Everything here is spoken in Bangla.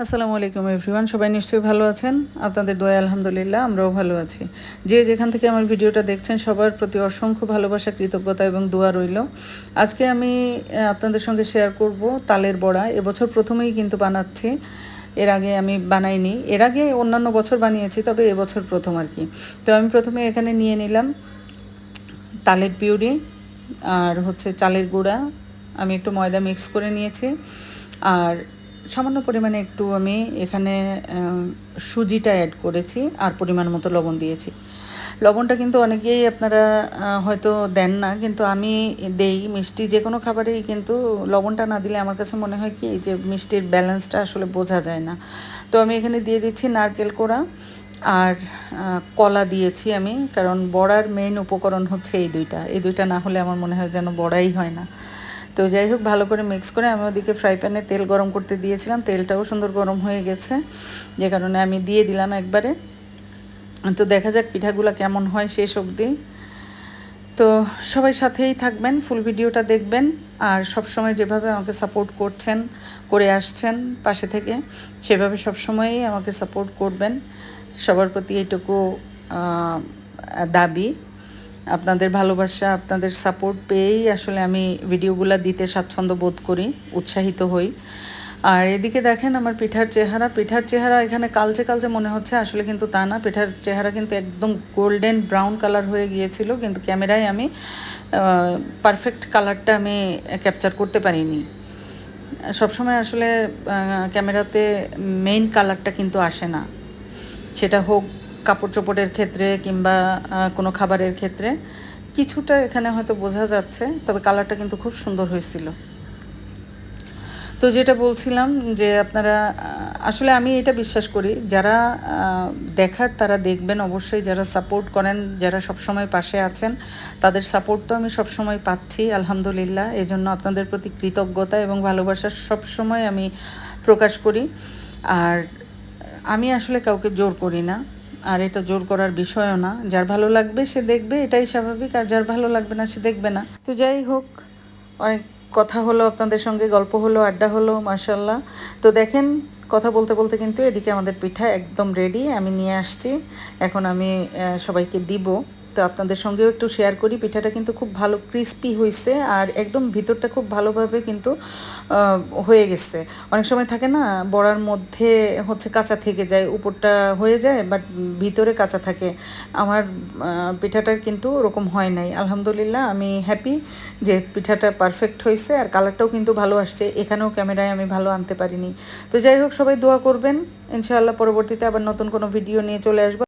আসসালামু আলাইকুম এভরিওয়ান, সবাই নিশ্চয়ই ভালো আছেন? আপনাদের দয়া, আলহামদুলিল্লাহ, আমরাও ভালো আছি। যে যেখান থেকে আমার ভিডিওটা দেখছেন, সবার প্রতি অসংখ্য ভালোবাসা, কৃতজ্ঞতা এবং দোয়া রইল। আজকে আমি আপনাদের সঙ্গে শেয়ার করব তালের বড়া। এবছর প্রথমেই কিন্তু বানাচ্ছি। এর আগে আমি বানাইনি। এর আগে অন্যান্য বছর বানিয়েছি, তবে এবছর প্রথম আর কি। তো আমি প্রথমে এখানে নিয়ে নিলাম তালের পিউরি আর হচ্ছে চালের গুঁড়া। আমি একটু ময়দা মিক্স করে নিয়েছি। আর সামান্য পরিমাণে একটু আমি এখানে সুজিটা অ্যাড করেছি আর পরিমাণ মতো লবণ দিয়েছি। লবণটা কিন্তু অনেকেই আপনারা হয়তো দেন না, কিন্তু আমি দেই মিষ্টি যে কোনো খাবারেই, কিন্তু লবণটা না দিলে আমার কাছে মনে হয় কি যে মিষ্টির ব্যালেন্সটা আসলে বোঝা যায় না। তো আমি এখানে দিয়ে দিচ্ছি নারকেল কোড়া আর কলা দিয়েছি আমি, কারণ বড়ার মেইন উপকরণ হচ্ছে এই দুইটা। এই দুইটা না হলে আমার মনে হয় যেন বড়াই হয় না। তো যাই হোক, ভালো করে মিক্স করে আমি ওদিকে ফ্রাই প্যানে তেল গরম করতে দিয়েছিলাম। তেলটাও সুন্দর গরম হয়ে গেছে। যে কারণে আমি দিয়ে দিলাম একবারে। তো দেখা যাক পিঠাগুলো কেমন হয় শেষ অবধি। তো সবাই সাথেই থাকবেন ফুল ভিডিওটা দেখবেন। আর সব সময় যেভাবে আমাকে সাপোর্ট করছেন, করে আসছেন পাশে থেকে, সেভাবে সব সময়ই আমাকে সাপোর্ট করবেন। সবার প্রতি এইটুকু দাবি। আপনাদের ভালোবাসা, আপনাদের সাপোর্ট পেয়েই আসলে আমি ভিডিওগুলো দিতে স্বাচ্ছন্দ্য বোধ করি, উৎসাহিত হই। আর এদিকে দেখেন আমার পিঠার চেহারা পিঠার চেহারা এখানে কালচে কালচে মনে হচ্ছে আসলে কিন্তু তা না, পিঠার চেহারা কিন্তু একদম গোল্ডেন ব্রাউন কালার হয়ে গিয়েছিল, কিন্তু ক্যামেরায় আমি পারফেক্ট কালারটা আমি ক্যাপচার করতে পারিনি। সবসময় আসলে ক্যামেরাতে মেইন কালারটা কিন্তু আসে না। সেটা হোক কাপড় চোপড়ের ক্ষেত্রে কিংবা কোনো খাবারের ক্ষেত্রে কিছুটা এখানে হয়তো বোঝা যাচ্ছে, তবে কালারটা কিন্তু খুব সুন্দর হয়েছিল। তো যেটা বলছিলাম যে আপনারা আসলে আমি এটা বিশ্বাস করি, যারা দেখার তারা দেখবেন, অবশ্যই যারা সাপোর্ট করেন, যারা সবসময় পাশে আছেন, তাদের সাপোর্ট তো আমি সবসময় পাচ্ছি, আলহামদুলিল্লাহ। এই জন্য আপনাদের প্রতি কৃতজ্ঞতা এবং ভালোবাসা সবসময় আমি প্রকাশ করি। আর আমি আসলে কাউকে জোর করি না। আর এটা জোর করার বিষয়ও না। যার ভালো লাগবে সে দেখবে, এটাই স্বাভাবিক, আর যার ভালো লাগবে না সে দেখবে না। তো যাই হোক, অনেক কথা হলো, আপনাদের সঙ্গে গল্প হলো, আড্ডা হলো মার্শাল্লাহ তো দেখেন, কথা বলতে বলতে কিন্তু এদিকে আমাদের পিঠা একদম রেডি আমি নিয়ে আসছি। এখন আমি সবাইকে দিব। তো আপনাদের সঙ্গেও একটু শেয়ার করি। পিঠাটা কিন্তু খুব ভালো ক্রিস্পি হয়েছে আর একদম ভিতরটা খুব ভালোভাবে কিন্তু হয়ে গেছে। অনেক সময় থাকে না, বড়ার মধ্যে হচ্ছে কাঁচা থেকে যায়, উপরটা হয়ে যায় বাট ভিতরে কাঁচা থাকে। আমার পিঠাটার কিন্তু ওরকম হয় নাই। আলহামদুলিল্লাহ আমি হ্যাপি যে পিঠাটা পারফেক্ট হয়েছে আর কালারটাও কিন্তু ভালো আসছে। এখানেও ক্যামেরায় আমি ভালো আনতে পারিনি। তো যাই হোক, সবাই দোয়া করবেন। ইনশাআল্লাহ পরবর্তীতে আবার নতুন কোনো ভিডিও নিয়ে চলে আসব।